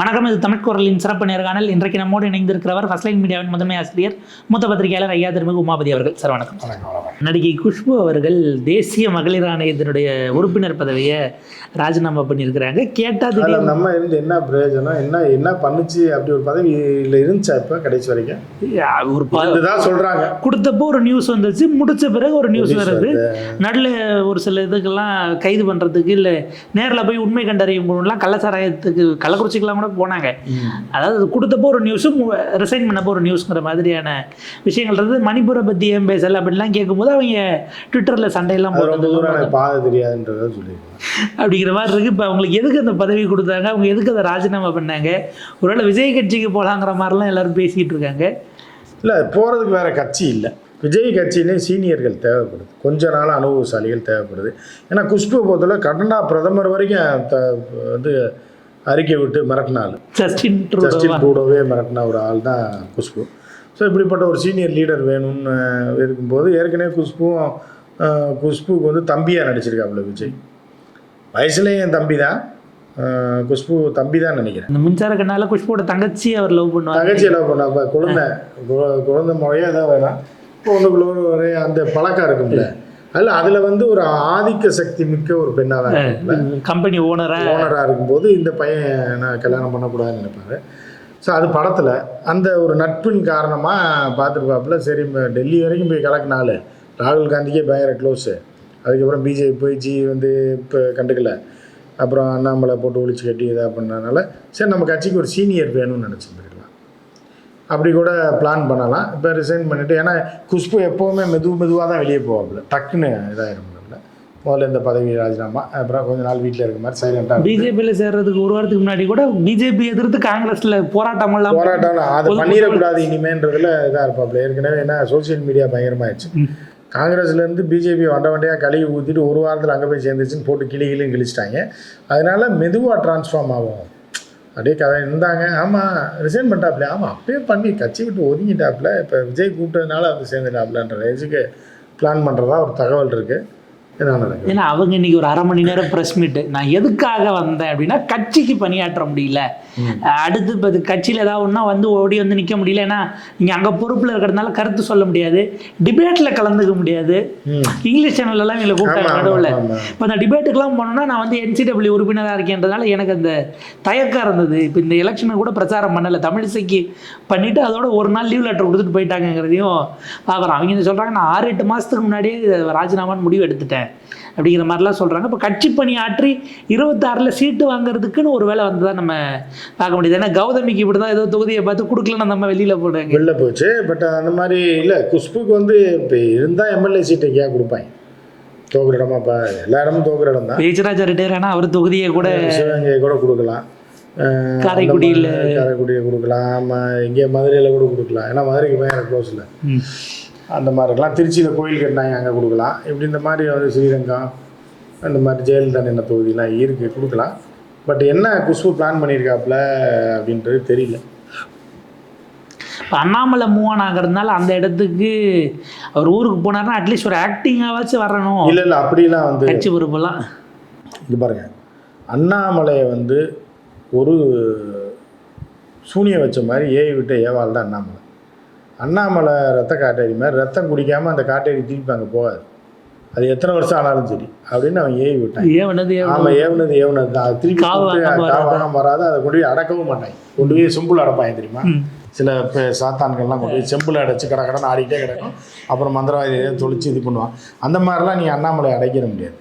வணக்கம் இது தமிழ் குரலின் சிறப்பு நேர்காணல் இன்றைக்கு நம்மோடு இணைந்திருக்கிறவர் ஃபர்ஸ்ட் லைன் மீடியாவின் முதன்மை ஆசிரியர் மூத்த பத்திரிகையாளர் ஐயா திருமிகு உமாபதி அவர்கள். சார் வணக்கம். நடிகை குஷ்பு அவர்கள் தேசிய மகளிர் ஆணையத்தினுடைய உறுப்பினர் பதவியை ராஜினாமா பண்ணியிருக்கிறாங்க. கேட்டா அதில் திடீர்னு நம்ம இருந்து என்ன பிரயோஜனம்? என்ன என்ன பண்ணுச்சு? அப்படி ஒரு பதவியில் இருந்துச்சா இப்போ கடைசி வரைக்கும்? ஒரு இதுதான் சொல்றாங்க. கொடுத்தப்போ ஒரு நியூஸ் வந்துச்சு முடிச்ச பிறகு ஒரு நியூஸ் வருது. நடுவில் ஒரு சில இதுக்கெல்லாம் கைது பண்ணுறதுக்கு இல்லை நேரில் போய் உண்மை கண்டறியும் கள்ளச்சாராயத்துக்கு கள்ளக்குறிச்சிக்கெல்லாம் கூட போனாங்க. அதாவது அது கொடுத்தப்போ ஒரு நியூஸும் ரிசைன் பண்ணப்போ ஒரு நியூஸ்ங்கிற மாதிரியான விஷயங்கள் இருந்தது. மணிப்பூரை பற்றி ஏன் பேசல அப்படின்லாம் கேட்கும்போது அவங்க ட்விட்டரில் சண்டையெல்லாம் எனக்கு பாதை தெரியாதுன்றத சொல்லியிருக்கேன் அப்படிங்கிற மாதிரி இருக்குது இப்போ அவங்களுக்கு எதுக்கு அந்த பதவி கொடுத்தாங்க? அவங்க எதுக்கு அதை ராஜினாமா பண்ணாங்க? ஒருவேளை விஜய் கட்சிக்கு போகலாங்கிற மாதிரிலாம் எல்லாரும் பேசிக்கிட்டு இருக்காங்க. இல்லை போகிறதுக்கு வேற கட்சி இல்லை. விஜய் கட்சியிலே சீனியர்கள் தேவைப்படுது. கொஞ்ச நாள் அனுபவசாலிகள் தேவைப்படுது. ஏன்னா குஷ்பு பொறுத்தவரை கடனா பிரதமர் வரைக்கும் த வந்து அறிக்கை விட்டு மிரட்டினாள் ஜஸ்டின் ஜஸ்டின் ட்ரூடோவே மிரட்டின ஒரு ஆள் தான் குஷ்பு. ஸோ இப்படிப்பட்ட ஒரு சீனியர் லீடர் வேணும்னு இருக்கும்போது ஏற்கனவே குஷ்புவும் குஷ்புக்கு வந்து தம்பியாக நடிச்சிருக்காப்புல விஜய். வயசுலேயும் என் தம்பி தான். குஷ்பு தம்பி தான் நினைக்கிறேன். இந்த மின்சார கண்ணால குஷ்போட தங்கச்சி அவர் லவ் பண்ணுவாங்க தகச்சி என்ன பண்ண அப்போ குழந்தை குழந்தை முறையாக எதாவது வேணாம். பொண்ணுக்குள்ள ஒரு அந்த பழக்கம் இருக்கும்ல. அதில் அதில் வந்து ஒரு ஆதிக்க சக்தி மிக்க ஒரு பெண்ணாக தான் கம்பெனி ஓனரா ஓனராக இருக்கும்போது இந்த பையன் நான் கல்யாணம் பண்ணக்கூடாதுன்னு நினைப்பாரு. ஸோ அது படத்தில் அந்த ஒரு நட்பின் காரணமாக பார்த்துருப்பாப்புல சரி டெல்லி வரைக்கும் போய் கலக்குனாலு ராகுல் காந்திக்கே பயங்கர க்ளோஸு அதுக்கப்புறம் பிஜேபி போய் ஜி வந்து இப்போ கண்டுக்கல. அப்புறம் அண்ணாமலை போட்டு ஒழிச்சு கட்டி இதாக பண்ணதுனால சரி நம்ம கட்சிக்கு ஒரு சீனியர் வேணும்னு நினச்சிருந்துருக்கலாம் அப்படி கூட பிளான் பண்ணலாம். இப்போ ரிசைன் பண்ணிவிட்டு ஏன்னா குஷ்பு எப்போவுமே மெது மெதுவாக தான் வெளியே போவாப்புல. டக்குன்னு இதாகிடும்ல முதல்ல இந்த பதவி ராஜினாமா அப்புறம் கொஞ்ச நாள் வீட்டில் இருக்க மாதிரி சைலண்டாக பிஜேபியில் சேர்றதுக்கு ஒரு வாரத்துக்கு முன்னாடி கூட பிஜேபி எதிர்த்து காங்கிரஸ்ல போராட்டம் எல்லாம் போராட்டம் அதை பண்ணிடக்கூடாது இனிமேன்றதுல இதாக இருப்பாப்புல. ஏற்கனவே என்ன சோஷியல் மீடியா பயங்கரமாயிடுச்சு காங்கிரஸ்லேருந்து பிஜேபி வண்ட வண்டையாக கழுவி ஊற்றிட்டு ஒரு வாரத்தில் அங்கே போய் சேர்ந்துச்சுன்னு போட்டு கிளி கிளியும் கிழிச்சிட்டாங்க. அதனால மெதுவாக ட்ரான்ஸ்ஃபார்ம் ஆகும். அப்படியே கதை இருந்தாங்க. ஆமாம் ரிசைன் பண்ணிட்டாப்ல. ஆமாம் அப்பயே பண்ணி கட்சி விட்டு ஒதுங்கிட்டாப்புல இப்போ விஜய் கூப்பிட்டதுனால வந்து சேர்ந்துட்டாப்புலன்ற ரேஞ்சுக்கு பிளான் பண்ணுறதா ஒரு தகவல் இருக்குது ஏன்னா அவங்க இன்னைக்கு ஒரு அரை மணி நேரம் ப்ரெஸ் மீட் நான் எதுக்காக வந்தேன் அப்படின்னா கட்சிக்கு பணியாற்ற முடியல. அடுத்து இப்போ கட்சியில் ஏதாவது ஒன்றா வந்து ஓடி வந்து நிற்க முடியல. ஏன்னா நீங்கள் அங்கே பொறுப்பில் இருக்கிறதுனால கருத்து சொல்ல முடியாது. டிபேட்டில் கலந்துக்க முடியாது. இங்கிலீஷ் சேனல்லாம் எங்களை கூப்பிட்டாங்க நடுவில். இப்போ அந்த டிபேட்டுக்கெலாம் போனோம்னா நான் வந்து என்சிடபிள்யூ உறுப்பினராக இருக்கேன்றதுனால எனக்கு அந்த தயக்கம் இருந்தது. இப்போ இந்த எலெக்ஷனை கூட பிரச்சாரம் பண்ணலை. தமிழிசைக்கு பண்ணிவிட்டு அதோட ஒரு நாள் லீவ் லெட்டர் கொடுத்துட்டு போயிட்டாங்கங்கிறதையும் பார்க்குறோம் அவங்க சொல்கிறாங்க நான் ஆறு எட்டு மாதத்துக்கு முன்னாடியே ராஜினாமான்னு முடிவு எடுத்துட்டேன். அப்படிங்கிற மாதிரிலாம் சொல்கிறாங்க இப்போ கட்சி பணி ஆற்றி இருபத்தாறில் சீட்டு வாங்குறதுக்குன்னு ஒரு வேலை வந்ததா நம்ம பார்க்க முடியுது. ஏன்னா கௌதமிக்கு இப்படி தான் ஏதோ தொகுதியை பார்த்து கொடுக்கலன்னு நம்ம வெளியில் போடுறாங்க. வெளில போச்சு. பட் அந்த மாதிரி இல்லை குஷ்புக்கு வந்து இப்போ இருந்தால் எம்எல்ஏ சீட் எங்கேயா கொடுப்பாங்க. தோக்குற இடமாப்பா எல்லா இடமும் தோக்குற இடம் தான். பேச்சராஜா ரிட்டையர் ஆனால் அவர் தொகுதியை கூட சிவகங்கையை கூட கொடுக்கலாம். காரைக்குடியில. காரைக்குடியை கொடுக்கலாம். இங்கே மதுரையில் கூட கொடுக்கலாம். ஏன்னா மதுரைக்கு பயங்கர க்ளோஸில். அந்த மாதிரி இருக்கலாம். திருச்சியில் கோயில் கட்டினாங்க அங்கே கொடுக்கலாம். இப்படி இந்த மாதிரி வந்து ஸ்ரீரங்கம் அந்த மாதிரி ஜெயலலிதா நின்ன தொகுதியெலாம் இருக்குது கொடுக்கலாம். பட் என்ன குஷ்பு பிளான் பண்ணியிருக்காப்புல அப்படின்றது தெரியல. இப்போ அண்ணாமலை மூவ் ஆன் ஆகிறதுனால அந்த இடத்துக்கு அவர் ஊருக்கு போனார்னா அட்லீஸ்ட் ஒரு ஆக்டிங்காவாச்சும் வரணும். இல்லை இல்லை அப்படிலாம் வந்து கட்சி பொறுப்பெல்லாம். இது பாருங்க. அண்ணாமலையை வந்து ஒரு சூனியம் வச்ச மாதிரி ஏவி விட்ட ஏவாள் தான் அண்ணாமலை. அண்ணாமலை ரத்த காட்டேரி மாதிரி ரத்தம் குடிக்காமல் அந்த காட்டேரி திருப்பி அங்கே போகாது. அது எத்தனை வருஷம் ஆனாலும் சரி. அப்படின்னு அவன் ஏவி விட்டான். ஏன் ஆமாம் ஏவுனது ஏவுனது. தான் அது திருப்பி. காவாகம் வராது? அதை கொண்டு போய் அடக்கவும் மாட்டாங்க கொண்டு போய் செம்புல அடைப்பாங்க தெரியுமா. சில சாத்தான்கள்லாம் கொண்டு போய் செம்பில் அடைச்சு கடை கடன் ஆடிக்கிட்டே கிடக்கும். அப்புறம் மந்திரவாதி தொளிச்சு இது பண்ணுவான். அந்த மாதிரிலாம் நீ அண்ணாமலை அடைக்கிற முடியாது.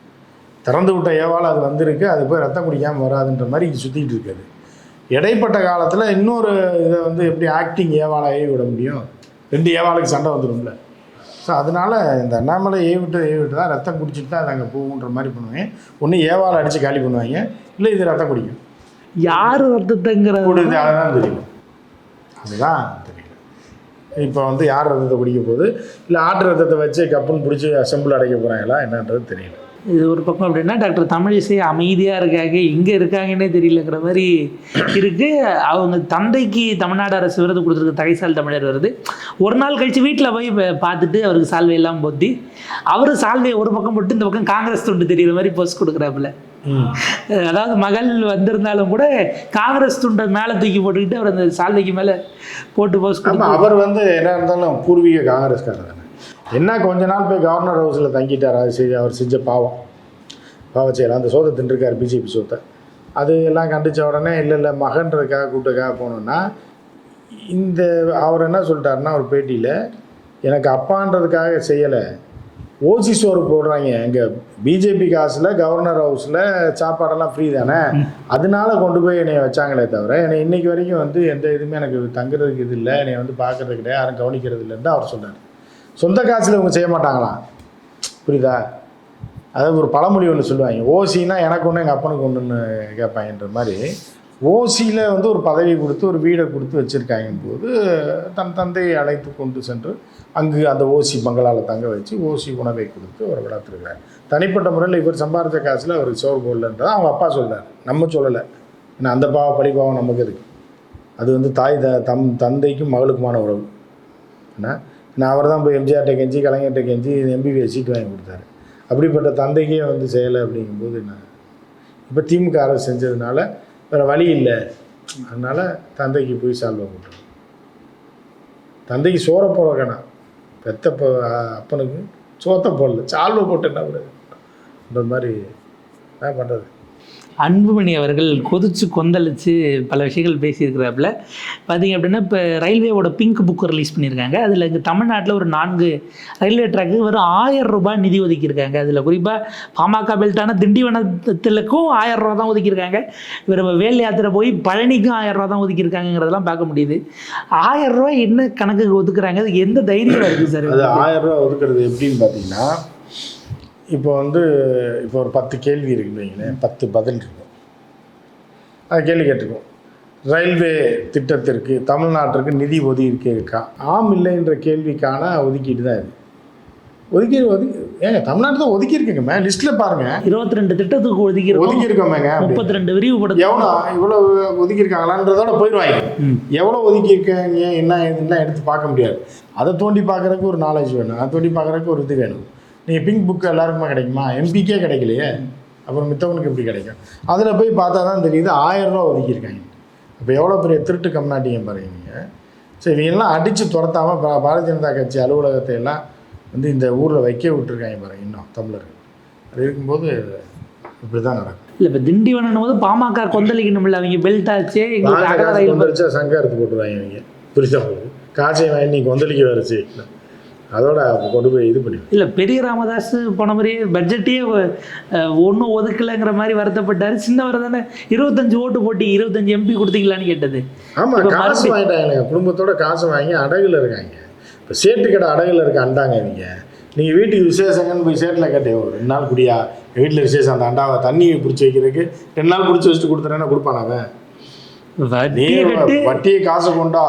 திறந்து விட்ட ஏவால் அது வந்திருக்கு. அது போய் ரத்தம் குடிக்காமல் வராதுன்ற மாதிரி இங்கே சுற்றிட்டு இருக்காது. இடைப்பட்ட காலத்தில் இன்னொரு இதை வந்து எப்படி ஆக்டிங் ஏவாலை ஏவி விட முடியும்? ரெண்டு ஏவாளுக்கு சண்டை வந்துடும்ல ஸோ அதனால இந்த அண்ணாமலை ஏவி விட்டு ஏவி விட்டு தான் ரத்தம் குடிச்சிட்டு தான் அது அங்கே போகுன்ற மாதிரி பண்ணுவாங்க. ஒன்று ஏவாலை அடித்து காலி பண்ணுவாங்க. இல்லை இது ரத்தம் குடிக்கும். யார் ரத்தத்தைங்கிறது? கூடுது அதுதான் தெரியும். அதுதான் தெரியல இப்போ வந்து யார் ரத்தத்தை குடிக்க போகுது? இல்லை ஆட்டு ரத்தத்தை வச்சு கப்புன்னு பிடிச்சி அசம்பிள் அடைக்க போகிறாங்களா என்னன்றது தெரியல. இது ஒரு பக்கம் அப்படின்னா டாக்டர் தமிழிசை அமைதியாக இருக்காங்க எங்கே இருக்காங்கன்னே தெரியலங்கிற மாதிரி இருக்குது அவங்க தந்தைக்கு தமிழ்நாடு அரசு விருது கொடுத்துருக்கு தகைசால் தமிழர் வருது. ஒரு நாள் கழித்து வீட்டில் போய் பார்த்துட்டு அவருக்கு சால்வை எல்லாம் பொத்தி அவர் சால்வையை ஒரு பக்கம் போட்டு இந்த பக்கம் காங்கிரஸ் தொண்டு தெரியுற மாதிரி போஸ்ட் கொடுக்குறாப்புல. அதாவது மகள் வந்திருந்தாலும் கூட காங்கிரஸ் துண்டை மேலே தூக்கி போட்டுக்கிட்டு அவர் அந்த சால்வைக்கு மேலே போட்டு போஸ் ஆமா அவர் வந்து என்ன இருந்தாலும் பூர்வீக காங்கிரஸ்காரர் என்ன கொஞ்ச நாள் போய் கவர்னர் ஹவுஸில் தங்கிட்டார் அது செஞ்ச அவர் செஞ்ச பாவம். பாவம் செய்யலாம் அந்த சோத்தை தின்றுருக்கார் பிஜேபி சோத்தை. அது எல்லாம் கண்டிச்ச உடனே இல்லை இல்லை மகன்றதுக்காக கூப்பிட்டக்காக போனோன்னா இந்த அவர் என்ன சொல்லிட்டாருன்னா ஒரு பேட்டியில் எனக்கு அப்பான்றதுக்காக செய்யலை. ஓசி சோறு போடுறாங்க. எங்கள் பிஜேபி காசில் கவர்னர் ஹவுஸில் சாப்பாடெல்லாம் ஃப்ரீ தானே? அதனால கொண்டு போய் என்னை வச்சாங்களே தவிர என்னை இன்னைக்கு வரைக்கும் வந்து எந்த இதுவுமே எனக்கு தங்குறதுக்கு இது இல்லை. என்னை வந்து பார்க்குறது கிடையாது. யாரும் கவனிக்கிறது இல்லைன்னு தான் அவர் சொன்னார் சொந்த காசில் இவங்க செய்ய மாட்டாங்களாம் புரியுதா? அதாவது ஒரு பழமொழி ஒன்று சொல்லுவாங்க. ஓசின்னா எனக்கு ஒன்று எங்கள் அப்பனுக்கு ஒன்றுன்னு கேட்பாங்கன்ற மாதிரி ஓசியில் வந்து ஒரு பதவி கொடுத்து ஒரு வீடை கொடுத்து வச்சுருக்காங்க போது தன் தந்தையை அழைத்து கொண்டு சென்று அங்கு அந்த ஓசி பங்களால் தங்க வச்சு ஓசி உணவை கொடுத்து அவர் வளர்த்துருக்கிறார். தனிப்பட்ட முறையில் இவர் சம்பாதிச்ச காசில் அவர் சோறு போடலன்றதை அவங்க அப்பா சொல்கிறார் நம்ம சொல்லலை. ஏன்னா அந்த பாவ பழிபாவம் நமக்கு இருக்குது அது வந்து தாய் த தம் தந்தைக்கும் மகளுக்குமான உறவு. என்ன நான் அவர் தான் போய் எம்ஜிஆர்கிட்ட கெஞ்சி கலைஞர்கிட்ட கெஞ்சி எம்பிபிஎஸ் சீட் வாங்கி கொடுத்தாரு. அப்படிப்பட்ட தந்தைக்கே வந்து செய்யலை அப்படிங்கும்போது நான் இப்போ திமுக அரசு செஞ்சதுனால வேறு வழி இல்லை. அதனால் தந்தைக்கு போய் சால்வை போட்டுருவோம் தந்தைக்கு சோறை போட பெத்த அப்பனுக்கு சோத்த போடல. சால்வை போட்டு என்ன பண்ணுறது? இந்த மாதிரி என்ன பண்ணுறது அன்புமணி அவர்கள் கொதிச்சு கொந்தளிச்சு பல விஷயங்கள் பேசியிருக்கிறாப்புல. பார்த்தீங்க அப்படின்னா இப்போ ரயில்வேவோட பிங்க் புக்கு ரிலீஸ் பண்ணியிருக்காங்க. அதில் இங்கே தமிழ்நாட்டில் ஒரு நான்கு ரயில்வே ட்ராக்கு வெறும் ஆயிரம் ரூபாய் நிதி ஒதுக்கியிருக்காங்க. அதில் குறிப்பாக பாமக பெல்ட்டான திண்டிவனத்திலுக்கும் ஆயிரம் ரூபா தான் ஒதுக்கியிருக்காங்க. இவர் வேல் யாத்திரை போய் பழனிக்கும் ஆயிரம் ரூபா தான் ஒதுக்கியிருக்காங்கிறதெல்லாம் பார்க்க முடியுது. ஆயிரம் ரூபாய் என்ன கணக்குக்கு ஒதுக்குறாங்க? அதுக்கு எந்த தைரியம் இருக்குது சார்? அது ஆயிரம் ரூபா ஒதுக்குறது எப்படின்னு பார்த்தீங்கன்னா இப்போ வந்து இப்போ ஒரு பத்து கேள்வி இருக்குன்னு வைங்களேன். பத்து பதில் இருக்கும். அது கேள்வி கேட்டுருக்கோம். ரயில்வே திட்டத்திற்கு தமிழ்நாட்டிற்கு நிதி ஒதுக்கி இருக்கா? ஆம் இல்லைன்ற கேள்விக்கான ஒதுக்கீடு தான் இது. ஒதுக்கீடு ஒதுக்கி ஏங்க தமிழ்நாட்டில் தான் ஒதுக்கியிருக்குங்கம்மா லிஸ்ட்டில் பாருங்கள் இருபத்தி ரெண்டு திட்டத்துக்கு ஒதுக்கியிருக்கோம். ஒதுக்கியிருக்கோமேங்க அப்படி. முப்பத்தி ரெண்டு விரிவுபடுத்த எவ்வளோ இவ்வளோ ஒதுக்கியிருக்காங்களான்றதோட போயிடுவாங்க. ம். எவ்வளோ ஒதுக்கியிருக்காங்க என்ன ஏதுன்னா எடுத்து பார்க்க முடியாது. அதை தோண்டி பார்க்குறதுக்கு ஒரு நாலேஜ் வேணும். அதை தோண்டி பார்க்குறதுக்கு ஒரு இது வேணும். நீங்கள் பிங்க் புக்கு எல்லாருக்குமே கிடைக்குமா? எம்பிக்கே கிடைக்கலையே. அப்புறம் மித்தவனுக்கு எப்படி கிடைக்கும்? அதில் போய் பார்த்தா தான் தெரியுது ஆயிரம் ரூபா ஒதுக்கியிருக்காங்க. அப்போ எவ்வளோ பெரிய திருட்டு கம்நாட்டிங்க பாருங்க நீங்கள் சரி இவங்கெல்லாம் அடித்து துரத்தாமல் பா பாரதிய ஜனதா கட்சி அலுவலகத்தை எல்லாம் வந்து இந்த ஊரில் வைக்க விட்டுருக்காங்க பாருங்க இன்னும் தமிழர்கள். அது இருக்கும்போது இப்படி தான் நடக்கும். இல்லை இப்போ திண்டிவனம் போது பாமக கொந்தளிக்கணும்ல அவங்க பெல்ட் ஆச்சு எங்களுக்கு சங்கம் எடுத்து போட்டுருவாங்க இவங்க. புரியுதா காசை வாங்கி நீ கொந்தளிக்க வேறு செய்யணும் அதோட கொண்டு போய் இது பண்ணி இல்லை பெரிய ராமதாஸ் போன மாதிரியே பட்ஜெட்டையே ஒன்றும் ஒதுக்கலைங்கிற மாதிரி வருத்தப்பட்டார். சின்னவர் தானே இருபத்தஞ்சு ஓட்டு போட்டி இருபத்தஞ்சு எம்பி கொடுத்தீங்களான்னு கேட்டது. ஆமாம் காசு வாங்கிட்டாங்க. குடும்பத்தோட காசு வாங்கி அடகுல இருக்காங்க. இப்போ சேட்டு கடை அடகுல இருக்க அண்டாங்க இவங்க நீங்கள் வீட்டுக்கு விசேஷங்கன்னு போய் சேட்டில் கேட்டே ஒரு ரெண்டு நாள் குடியா? வீட்டில் விசேஷம் அந்த அண்டாவை தண்ணி பிடிச்சி வைக்கிறதுக்கு ரெண்டு நாள் பிடிச்சி வச்சுட்டு கொடுத்துறேன்னா கொடுப்பானா அவன்? நீ வட்டியை காசை கொண்டா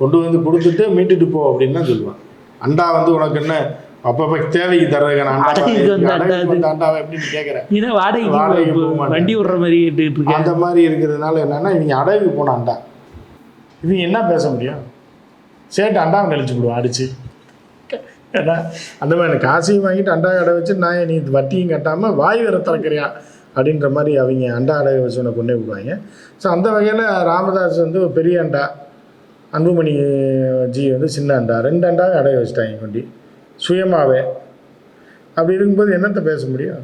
கொண்டு வந்து கொடுத்துட்டு மீட்டுட்டு போ அப்படின்னு தான் சொல்லுவான். அண்டா வந்து உனக்கு என்ன அப்பப்போ தேவைக்கு தர்றதுக்கான அண்டாவை எப்படின்னு கேட்குறேன் ஏன்னா வாடகைக்கு. வண்டி விடுற மாதிரி கேட்டுட்டு இருக்கேன். அந்த மாதிரி இருக்கிறதுனால என்னன்னா இவங்க அடகுக்கு போன அண்டா. இவங்க என்ன பேச முடியும்? சேட்டு அண்டாவை நெளிச்சு விடுவான் அடிச்சு. ஏன்னா அந்த மாதிரி காசையும் வாங்கிட்டு அண்டா கடை வச்சு நான் நீ வட்டியும் கட்டாமல் வாய் வேற திறக்கிறியா அப்படின்ற மாதிரி அவங்க அண்டா அடகு வச்சு உன்னை கொண்டே விடுவாங்க. ஸோ அந்த வகையில் ராமதாஸ் வந்து ஒரு பெரிய அண்டா. அன்புமணி ஜி வந்து சின்ன அண்டா. ரெண்டு அண்டாவை அடைய வச்சுட்டாங்க கொண்டி சுயமாகவே அப்படி இருக்கும்போது என்னத்தை பேச முடியும்?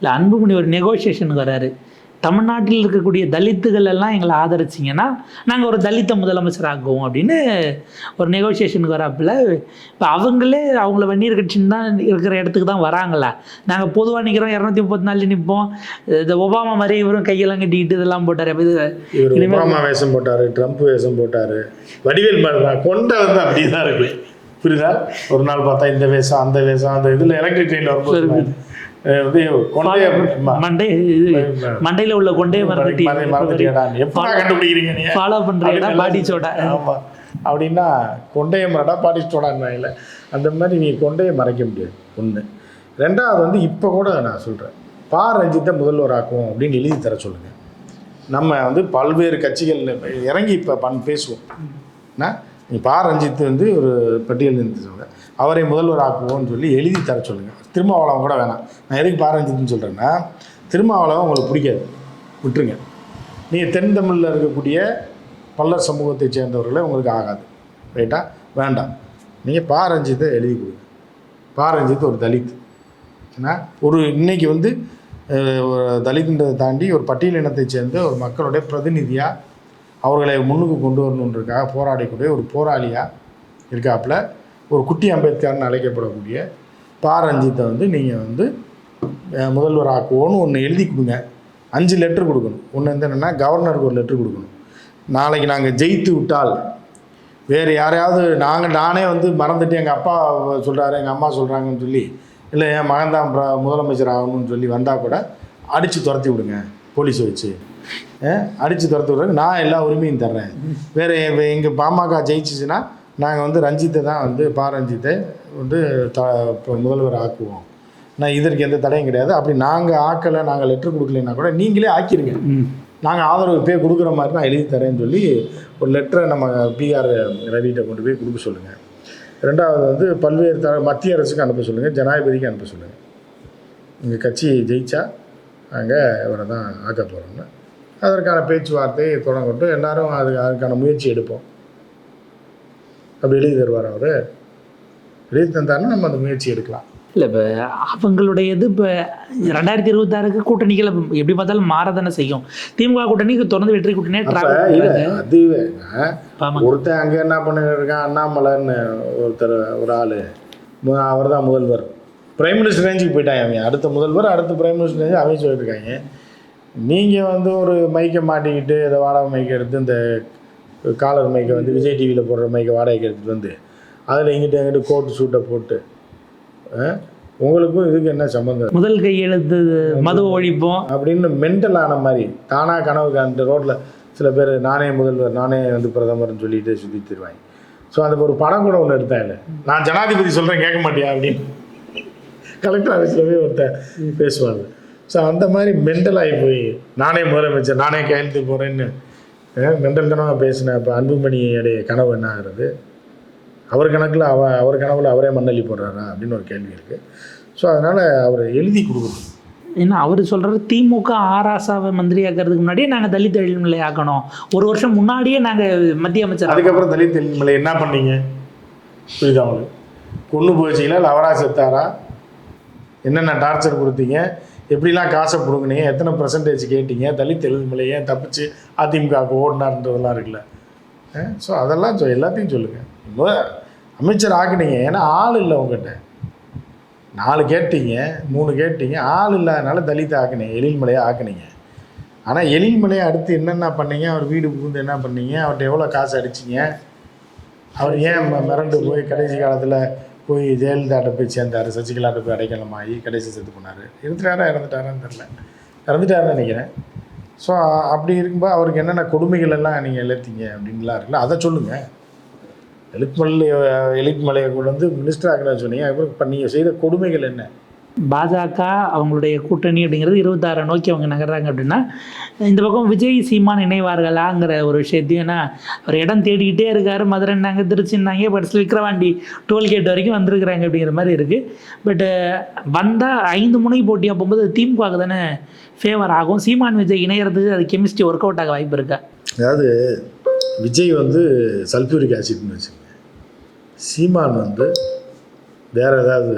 இல்லை அன்புமணி ஒரு நெகோசியேஷன் வராரு. தமிழ்நாட்டில் இருக்கக்கூடிய தலித்துகள் எல்லாம் எங்களை ஆதரிச்சிங்கன்னா நாங்கள் ஒரு தலித்த முதலமைச்சர் ஆக்குவோம் அப்படின்னு ஒரு நெகோசியேஷனுக்கு வராப்புல இப்போ அவங்களே அவங்கள வன்னியர் கட்சின்னு தான் இருக்கிற இடத்துக்கு தான் வராங்களா நாங்கள் பொதுவாக நிற்கிறோம் இரநூத்தி முப்பத்தி நாலு நிற்போம் இந்த ஒபாமா மாதிரி இவரும் கையெல்லாம் கட்டிக்கிட்டு இதெல்லாம் போட்டார். இது ஒபாமா வேஷம் போட்டாரு ட்ரம்ப் வேஷம் போட்டாரு. வடிவேல் மாதிரி கொண்ட வந்து அப்படியே தான் இருக்கு. புரியுதா? ஒரு நாள் பார்த்தா இந்த வேஷம் அந்த வேஷம் அந்த இதுல எலக்ட்ரிக் ட்ரெயின்ல வரும்போது மண்டை மண்டையில் உள்ள கொண்டையை மறந்துட்டி மறந்துட்டியடா எப்படா கண்டுபிடிக்கிறீங்க நீ ஃபாலோ பண்ணுறீங்கன்னா பாட்டி சோடா ஆமா அப்படின்னா கொண்டைய மரடா பாட்டி சோடான்னு அந்த மாதிரி நீ கொண்டையை மறைக்க முடியாது ஒன்று ரெண்டாவது வந்து இப்போ கூட நான் சொல்கிறேன் பா ரஞ்சித்தை முதல்வர் ஆக்குவோம் அப்படின்னு எழுதி தர சொல்லுங்க நம்ம வந்து பல்வேறு கட்சிகள் இறங்கி இப்போ பண் பேசுவோம் என்ன நீ பா ரஞ்சித் வந்து ஒரு பட்டியல் இருந்து சொல்லுங்க அவரை முதல்வர் ஆக்குவோம்னு சொல்லி எழுதி தர சொல்லுங்க திரும்ப கூட வேணாம். நான் எதுக்கு பா சொல்கிறேன்னா திருமாவளவன் உங்களுக்கு பிடிக்காது. விட்டுருங்க. நீங்கள் தென் தமிழில் இருக்கக்கூடிய பல்லர் சமூகத்தை சேர்ந்தவர்களே உங்களுக்கு ஆகாது. ரைட்டா? வேண்டாம். நீங்கள் பாரஞ்சித்தை எழுதி கொடுங்க. பாரஞ்சித் ஒரு தலித். ஏன்னா ஒரு இன்னைக்கு வந்து ஒரு தலித்ன்றதை தாண்டி ஒரு பட்டியல் இனத்தை சேர்ந்த ஒரு மக்களுடைய பிரதிநிதியாக அவர்களை முன்னுக்கு கொண்டு வரணுன்றதுக்காக போராடக்கூடிய ஒரு போராளியாக இருக்காப்புல ஒரு குட்டி அம்பேத்கர்னு அழைக்கப்படக்கூடிய பா ரஞ்சித்தை வந்து நீங்கள் வந்து முதல்வர் ஆக்குவோன்னு ஒன்று எழுதி கொடுங்க. அஞ்சு லெட்ரு கொடுக்கணும். ஒன்று வந்து என்னென்னா கவர்னருக்கு ஒரு லெட்ரு கொடுக்கணும். நாளைக்கு நாங்கள் ஜெயித்து விட்டால் வேறு யாரையாவது நாங்கள் நானே வந்து மறந்துட்டு எங்கள் அப்பா சொல்கிறாரு எங்கள் அம்மா சொல்கிறாங்கன்னு சொல்லி இல்லை என் மகன் தான் முதலமைச்சர் ஆகணும்னு சொல்லி வந்தால் கூட அடித்து துரத்தி விடுங்க போலீஸ் வச்சு. அடித்து துரத்தி விடுறதுக்கு நான் எல்லா உரிமையும் தர்றேன். வேறு எங்கள் பாமக ஜெயிச்சிச்சுன்னா நாங்கள் வந்து ரஞ்சித்தை தான் வந்து பா ரஞ்சித்தை வந்து த இப்போ முதல்வர் ஆக்குவோம். நான் இதற்கு எந்த தடையும் கிடையாது. அப்படி நாங்கள் ஆக்கலை நாங்கள் லெட்டர் கொடுக்கலைன்னா கூட நீங்களே ஆக்கிடுங்க நாங்கள் ஆதரவு பே கொடுக்குற மாதிரி நான் எழுதி தரேன்னு சொல்லி ஒரு லெட்டரை நம்ம பிஆர் ரவிகிட்ட கொண்டு போய் கொடுக்க சொல்லுங்கள் ரெண்டாவது வந்து பல்வேறு த மத்திய அரசுக்கு அனுப்ப சொல்லுங்கள் ஜனாதிபதிக்கு அனுப்ப சொல்லுங்கள் எங்கள் கட்சி ஜெயிச்சா நாங்கள் இவரை தான் ஆக்க போகிறோம்னு அதற்கான பேச்சுவார்த்தை தொடங்கட்டும். எல்லாரும் அது அதுக்கான முயற்சி எடுப்போம். அப்படி எழுதி தருவார் அவர். எழுதி தந்தாருன்னா நம்ம அந்த முயற்சி எடுக்கலாம். இல்லை இப்போ அவங்களுடைய இது இப்போ ரெண்டாயிரத்தி இருபத்தாறுக்கு கூட்டணிகள் எப்படி பார்த்தாலும் மாறதானே செய்யும். திமுக கூட்டணிக்கு தொடர்ந்து வெற்றி அதுவேங்க ஆமாம் ஒருத்தன் அங்கே என்ன பண்ணிட்டு இருக்கான்? அண்ணாமலைன்னு ஒருத்தர் ஒரு ஆள். அவர் தான் முதல்வர். பிரைம் மினிஸ்டர் ரேஞ்சுக்கு போயிட்டாங்க அவங்க அடுத்த முதல்வர் அடுத்த பிரைம் மினிஸ்டர் ரேஞ்சு அவங்க சொல்லிட்டு இருக்காங்க நீங்கள் வந்து ஒரு மைக்கை மாட்டிக்கிட்டு இதை வாடகை மைக்கை எடுத்து இந்த காலர் மைக்கை வந்து விஜய் டிவியில் போடுற மைக்கை வாடகைக்கு எடுத்துகிட்டு வந்து அதில் இங்கிட்ட எங்கிட்ட கோட்டு சூட்டை போட்டு உங்களுக்கும் இதுக்கு என்ன சம்மந்தம் முதல் கையெழுத்து மது ஒழிப்போம். அப்படின்னு மென்டல் ஆன மாதிரி தானாக கனவு காண்டு ரோட்டில் சில பேர் நானே முதல்வர் நானே வந்து பிரதமர்னு சொல்லிட்டு சுற்றி தருவாங்க ஸோ அந்த ஒரு படம் கூட ஒன்று எடுத்தேன் இல்லை. நான் ஜனாதிபதி சொல்கிறேன் கேட்க மாட்டியா அப்படின்னு. கலெக்டர் ஆஃபீஸில் போய் ஒருத்தன் பேசுவாங்க. ஸோ அந்த மாதிரி மென்டல் ஆகி போய் நானே முதலமைச்சர் நானே கையெழுத்து போகிறேன்னு மென்டல் கனவாக பேசின இப்போ அன்புமணியுடைய கனவு என்ன ஆகுறது? அவர் கணக்கில் அவ அவர் கனவுல அவரே மண்ணள்ளி போடுறாரா? அப்படின்னு ஒரு கேள்வி இருக்குது ஸோ அதனால் அவர் எழுதி கொடுக்கணும். ஏன்னா அவர் சொல்கிறாரு திமுக ஆராசாவை மந்திரி ஆக்கிறதுக்கு முன்னாடியே நாங்கள் தலித் எழில்நிலை ஆக்கணும். ஒரு வருஷம் முன்னாடியே நாங்கள் மத்திய அமைச்சர் அதுக்கப்புறம் தலித் தெளிமலை என்ன பண்ணீங்க? புரியுதா உங்களுக்கு? கொண்டு போயிச்சிங்களா இல்லை அவரா செத்தாரா? என்னென்ன டார்ச்சர் கொடுத்தீங்க? எப்படிலாம் காசை பிடுங்கினீங்க? எத்தனை பர்சன்டேஜ் கேட்டீங்க? தலித் தெளிமலை ஏன் தப்பிச்சு அதிமுகவுக்கு ஓடினார்ன்றதெல்லாம் இருக்குல்ல. ஸோ அதெல்லாம் சொ எல்லாத்தையும் சொல்லுங்கள் இப்போ அமைச்சர் ஆக்குனீங்க. ஏன்னா ஆள் இல்லை உங்ககிட்ட. நாலு கேட்டீங்க மூணு கேட்டீங்க ஆள் இல்லாதனால தலித்தை ஆக்குனீங்க எழில்மலையை ஆக்குனீங்க. ஆனால் எழில்மலையை அடுத்து என்னென்ன பண்ணீங்க? அவர் வீடு புகுந்து என்ன பண்ணீங்க? அவர்கிட்ட எவ்வளோ காசு அடிச்சிங்க? அவர் ஏன் மிரண்டு போய் கடைசி காலத்தில் போய் ஜெயலலிதாட்ட போய் சேர்ந்தார் சசிகலாட்ட போய் அடைக்கலமாகி கடைசி செத்து போனார். இருந்துட்டாரா இறந்துட்டாரான்னு தெரில இறந்துட்டாருன்னு நினைக்கிறேன். ஸோ அப்படி இருக்கும்போது அவருக்கு என்னென்ன கொடுமைகள் எல்லாம் நீங்கள் இழுத்தீங்க அப்படின்லாம் இருக்குல்ல அதை சொல்லுங்கள் எலிட்மலை எலிட்மலையை கொண்டு வந்து மினிஸ்டர் ஆக்கணும்னு சொன்னீங்க அப்புறம் இப்போ நீங்கள் செய்த கொடுமைகள் என்ன? பாஜக அவங்களுடைய கூட்டணி அப்படிங்கிறது இருபத்தாறை நோக்கி அவங்க நகர்றாங்க அப்படின்னா இந்த பக்கம் விஜய் சீமான் இணைவார்களாங்கிற ஒரு விஷயத்தையும் ஏன்னா அவர் இடம் தேடிக்கிட்டே இருக்காரு. மதுரைன்னாங்க திருச்சின்னாங்க பட் விக்ரவாண்டி டோல்கேட் வரைக்கும் வந்திருக்கிறாங்க அப்படிங்கிற மாதிரி இருக்குது பட்டு வந்தால் ஐந்து முனை போட்டியாக போகும்போது திமுகவுக்கு தானே ஃபேவர் ஆகும். சீமான் விஜய் இணையறதுக்கு அது கெமிஸ்ட்ரி ஒர்க் அவுட் ஆக வாய்ப்பு இருக்கா? அதாவது விஜய் வந்து சல்ஃபியூரிக் ஆசிட்னு வச்சுக்கோங்க. சீமான் வந்து வேறு ஏதாவது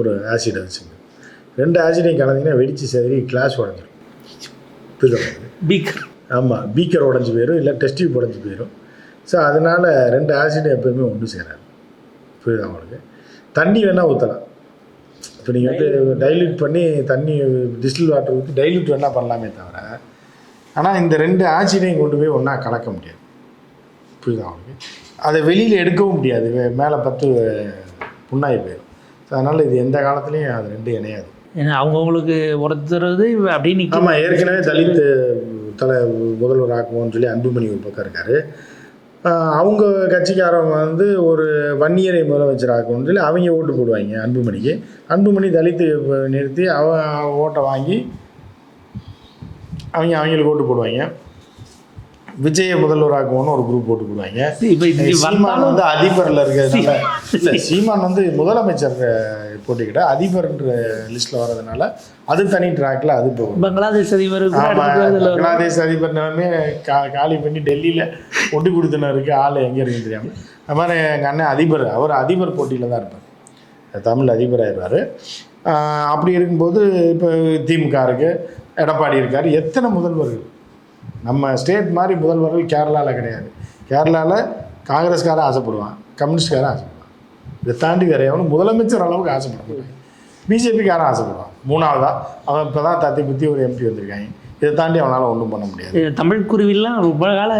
ஒரு ஆசிட் வச்சுங்க ரெண்டு ஆசிடையும் கலந்தீங்கன்னா வெடிச்சு செதறி கிளாஸ் உங்களுக்கு? பீக்கர். ஆமாம் பீக்கர் உடஞ்சி போயிடும் இல்லை டெஸ்ட் டியூப் உடஞ்சி போயிடும் ஸோ அதனால் ரெண்டு ஆசிட் எப்போயுமே ஒன்று சேராது. புரியுதா உங்களுக்கு? தண்ணி வேணால் ஊற்றலாம் இப்போ நீங்கள் வந்து டைல்யூட் பண்ணி தண்ணி டிஸ்டில் வாட்டர் ஊற்றி டைல்யூட் வேணால் பண்ணலாமே தவிர ஆனால் இந்த ரெண்டு ஆசிடையும் கொண்டு போய் ஒன்றா கலக்க முடியாது. புரியுதா உங்களுக்கு? அதை வெளியில் எடுக்கவும் முடியாது. மேலே பத்து புண்ணாகி போயிடும் ஸோ அதனால் இது எந்த காலத்துலேயும் அது ரெண்டும் இணையாது. ஏன்னா அவங்கவுங்களுக்கு ஒருத்தர் இது அப்படியே நிற்கும் ஆமாம் ஏற்கனவே தலித் தலை முதல்வர் ஆக்குவோம்னு சொல்லி அன்புமணி ஒரு பக்கம் இருக்காரு. அவங்க கட்சிக்காரவங்க வந்து ஒரு வன்னியரை முதலமைச்சர் ஆக்கணும்னு சொல்லி அவங்க ஓட்டு போடுவாங்க அன்புமணிக்கு. அன்புமணி தலித்து நிறுத்தி அவன் ஓட்டை வாங்கி அவங்க அவங்களுக்கு ஓட்டு போடுவாங்க. விஜய முதல்வராக்குவோன்னு ஒரு குரூப் போட்டு கொடுவாங்க சீமான் வந்து அதிபர்ல இருக்கிறதுனால இல்ல சீமான் வந்து முதலமைச்சர் போட்டிக்கிட்ட அதிபர்ன்ற லிஸ்ட்ல வர்றதுனால அது தனி ட்ராக்ல அது போகும். பங்களாதேஷ் அதிபர். பங்களாதேஷ் அதிபர் நிலமே கா காலி பண்ணி டெல்லியில ஒட்டு கொடுத்தனருக்கு ஆள் எங்க இருக்குன்னு தெரியாம. அது மாதிரி எங்க அண்ணன் அதிபர் அவர் அதிபர் போட்டியில தான் இருப்பார். தமிழ் அதிபராயிருவார் அப்படி இருக்கும்போது இப்போ திமுக இருக்கு எடப்பாடி இருக்கார். எத்தனை முதல்வர்கள்? நம்ம ஸ்டேட் மாதிரி முதல்வர்கள் கேரளாவில் கிடையாது. கேரளாவில் காங்கிரஸ்காரன் ஆசைப்படுவான் கம்யூனிஸ்ட்காரன் ஆசைப்படுவான். இதை தாண்டி வேற எவனும் முதலமைச்சர் அளவுக்கு ஆசைப்பட மாட்டாங்க பிஜேபிக்காரன் ஆசைப்படுவான். மூணாவதா அவன் இப்போ தான் தத்தி புத்தி ஒரு எம்பி வந்திருக்காங்க. இதை தாண்டி அவனால் ஒன்றும் பண்ண முடியாது. தமிழ் குருவிலாம் ரொம்ப கால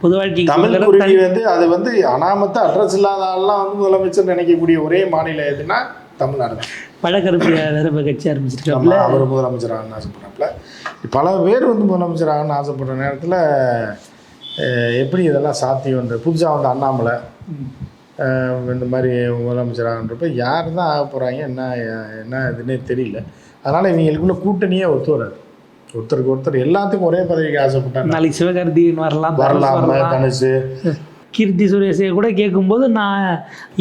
பொது வாழ்க்கைக்கு தமிழ் குருவி வந்து அது வந்து அனாமத்த அட்ரஸ் இல்லாத ஆள்லாம் வந்து முதலமைச்சர் நினைக்கக்கூடிய ஒரே மாநிலம் எதுனா தமிழ்நாடு தான். பழக்கருப்பு வேற கட்சி ஆரம்பிச்சிருக்காப்ல. நம்ம அவர் முதலமைச்சர் ஆகணும்னு ஆசைப்படுறாப்புல பல பேர் வந்து முதலமைச்சர் ஆகணும்னு ஆசைப்படுற நேரத்தில் எப்படி இதெல்லாம் சாத்தியம்ன்ற புதுசாக வந்த அண்ணாமலை இந்த மாதிரி முதலமைச்சர் ஆகன்றப்ப யார் தான் ஆக போகிறாங்க என்ன என்ன இதுன்னே தெரியல. அதனால் இவங்களுக்குள்ள கூட்டணியே ஒத்து வராது. ஒருத்தருக்கு ஒருத்தர் எல்லாத்துக்கும் ஒரே பதவிக்கு ஆசைப்பட்டாங்க நாளைக்கு சிவகார்த்திகேயன் வரலாம் தனுஷ் வரலாம். தனுசு கீர்த்தி சுரேஷை கூட கேட்கும்போது நான்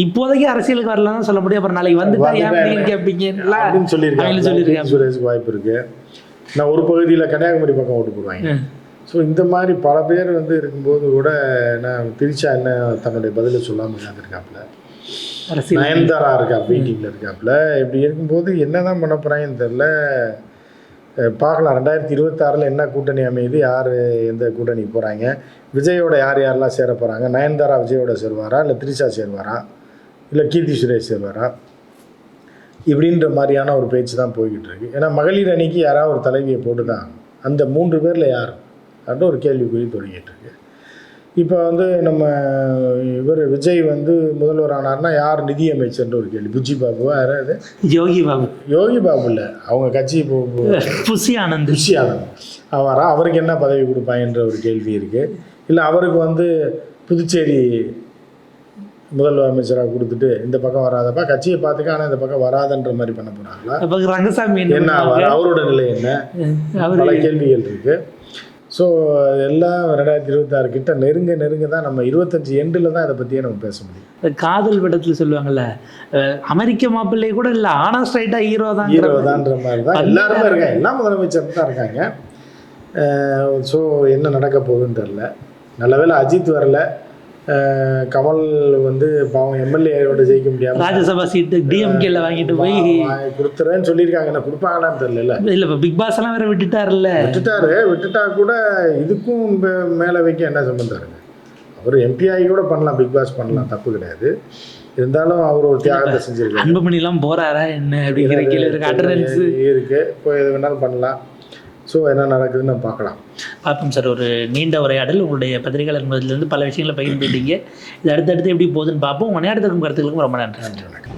இப்போதைக்கு அரசியலுக்கு வரலன்னு சொல்ல முடியும். அப்புறம் நாளைக்கு அப்படின்னு சொல்லியிருக்காங்க. அவங்களும் சொல்லியிருக்காங்க. சுரேஷுக்கு வாய்ப்பு இருக்கு. நான் ஒரு பகுதியில் கன்னியாகுமரி பக்கம் ஓட்டு போடுவாங்க. ஸோ இந்த மாதிரி பல பேர் வந்து இருக்கும்போது கூட நான் திரிச்சா என்ன தன்னுடைய பதிலை சொல்லாமல் அரசியல் நயன்தாரா இருக்கா மீட்டிங்கில் இருக்காப்புல இப்படி இருக்கும்போது என்ன தான் பண்ண போகிறாங்கன்னு தெரில பார்க்கலாம். ரெண்டாயிரத்தி இருபத்தாறில் என்ன கூட்டணி அமையுது? யார் எந்த கூட்டணிக்கு போகிறாங்க விஜயோட யார் யாரெல்லாம் சேர போகிறாங்க நயன்தாரா விஜயோட சேருவாரா? இல்லை திரிஷா சேருவாரா? இல்லை கீர்த்தி சுரேஷ் சேருவாரா? இப்படின்ற மாதிரியான ஒரு பேச்சு தான் போய்கிட்டு இருக்கு ஏன்னா மகளிர் அணிக்கு யாராவது ஒரு தலைவியை போட்டு தான் ஆகணும். அந்த மூன்று பேரில் யார்? அப்படின்ற ஒரு கேள்விக்குறி தொடங்கிட்டு இருக்கு இப்போ வந்து நம்ம இவர் விஜய் வந்து முதல்வர் ஆனார்னா யார் நிதி அமைச்சர்ன்ற ஒரு கேள்வி. புஜ்ஜி பாபுவா யாராவது? யோகி பாபு. யோகி பாபு இல்லை. அவங்க கட்சி புசி ஆனந்த். புஷி ஆனந்த். அவரா? அவருக்கு என்ன பதவி கொடுப்பாங்கன்ற ஒரு கேள்வி இருக்குது இல்லை அவருக்கு வந்து புதுச்சேரி முதல்வர் அமைச்சராக கொடுத்துட்டு இந்த பக்கம் வராதப்பா கட்சியை பார்த்துக்க ஆனால் இந்த பக்கம் வராதன்ற மாதிரி பண்ண போகிறாங்களா ரங்கசாமி என்ன? ஆவார்? அவரோட நிலை என்ன? பல கேள்விகள் இருக்கு. ஸோ எல்லாம் ரெண்டாயிரத்தி இருபத்தாறு கிட்ட நெருங்க நெருங்க தான் நம்ம இருபத்தஞ்சு எண்டில் தான் இதை பற்றியே நம்ம பேச முடியும். காதல் படத்துல சொல்லுவாங்கல்ல அமெரிக்க மாப்பிள்ளை கூட இல்ல ஆனா ஸ்ட்ரைட்டா ஹீரோ தான் ஹீரோ தான்ற மாதிரி தான் எல்லாருமே இருக்காங்க. எல்லா முதலமைச்சரும் தான் இருக்காங்க. ஸோ என்ன நடக்க போகுதுன்னு தெரில நல்ல வேளை அஜித் வரல. கமல் வந்து பாவம் எம்எல்ஏயோட ஜெயிக்க முடியாம ராஜ்யசபா சீட்டு டிஎம்கேல வாங்கிட்டு போய் கொடுத்துறேன்னு சொல்லியிருக்காங்க. என்ன கொடுப்பாங்களான்னு தெரியல இல்ல இப்ப பிக் பாஸ் எல்லாம் வேற விட்டுட்டாருல்ல. விட்டுட்டாரு. விட்டுட்டா கூட இதுக்கும் மேல வைக்க என்ன சம்பந்தம் இருக்கு? அவர் எம்பி ஆகி கூட பண்ணலாம். பிக் பாஸ் பண்ணலாம். தப்பு கிடையாது. இருந்தாலும் அவர் ஒரு தியாகத்தை செஞ்சிருக்காரு. அன்புமணி எல்லாம் போறாரா என்ன அப்படிங்கிற கேள்வி இருக்கு. இருக்கு. இப்போ எது வேணாலும் பண்ணலாம். ஸோ என்ன நடக்குதுன்னு நம்ம பார்க்கலாம். பார்ப்போம் சார். ஒரு நீண்ட உரையாடல். உங்களுடைய பத்திரிகையாளர் என்பதிலிருந்து பல விஷயங்களை பகிர்ந்துட்டீங்க. இது அடுத்தடுத்து எப்படி போகுதுன்னு பார்ப்போம். உங்கள் நேரத்துக்கும் கருத்துக்களுக்கும் ரொம்ப நன்றி நன்றி வணக்கம்.